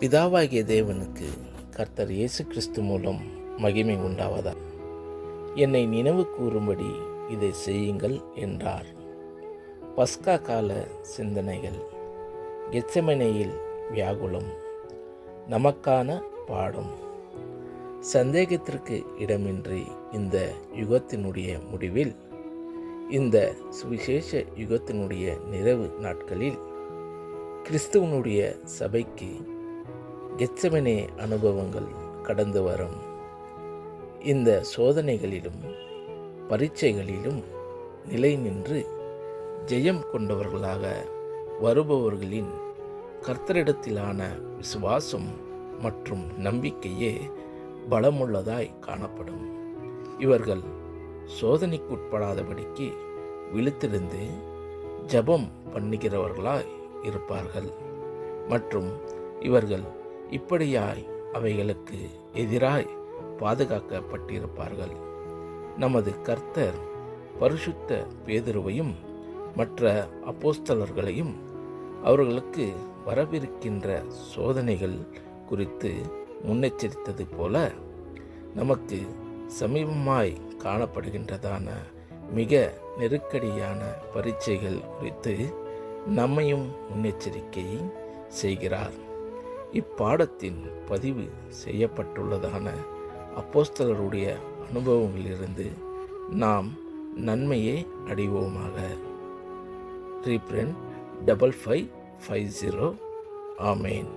பிதாவாகிய தேவனுக்கு கர்த்தர் இயேசு கிறிஸ்து மூலம் மகிமை உண்டாவதா என்னை நினைவு கூறும்படி இதை செய்யுங்கள் என்றார். பஸ்கா கால சிந்தனைகள் எச்சமனையில் வியாகுலம் நமக்கான பாடம். சந்தேகத்திற்கு இடமின்றி இந்த யுகத்தினுடைய முடிவில் இந்த சுவிசேஷ யுகத்தினுடைய நிறைவு நாட்களில் கிறிஸ்துவனுடைய சபைக்கு கெச்சமனே அனுபவங்கள் கடந்து வரும். இந்த சோதனைகளிலும் பரீட்சைகளிலும் நிலை நின்று ஜெயம் கொண்டவர்களாக வருபவர்களின் கர்த்தரிடத்திலான விசுவாசம் மற்றும் நம்பிக்கையே பலமுள்ளதாய் காணப்படும். இவர்கள் சோதனைக்குட்படாதபடிக்கு விழித்திருந்து ஜெபம் பண்ணுகிறவர்களாய் இருப்பார்கள். மற்றும் இவர்கள் இப்படியாய் அவைகளுக்கு எதிராய் பாதுகாக்கப்பட்டிருப்பார்கள். நமது கர்த்தர் பரிசுத்த பேதுருவையும் மற்ற அப்போஸ்தலர்களையும் அவர்களுக்கு வரவிருக்கின்ற சோதனைகள் குறித்து முன்னெச்சரித்தது போல நமக்கு சமீபமாய் காணப்படுகின்றதான மிக நெருக்கடியான பரீட்சைகள் குறித்து நம்மையும் முன்னெச்சரிக்கை செய்கிறார். இப்பாடத்தின் பதிவு செய்யப்பட்டுள்ளதான அப்போஸ்தலருடைய அனுபவங்களிலிருந்து நாம் நன்மையே அடைவோமாக. Reprint double five five zero. ஆமேன்.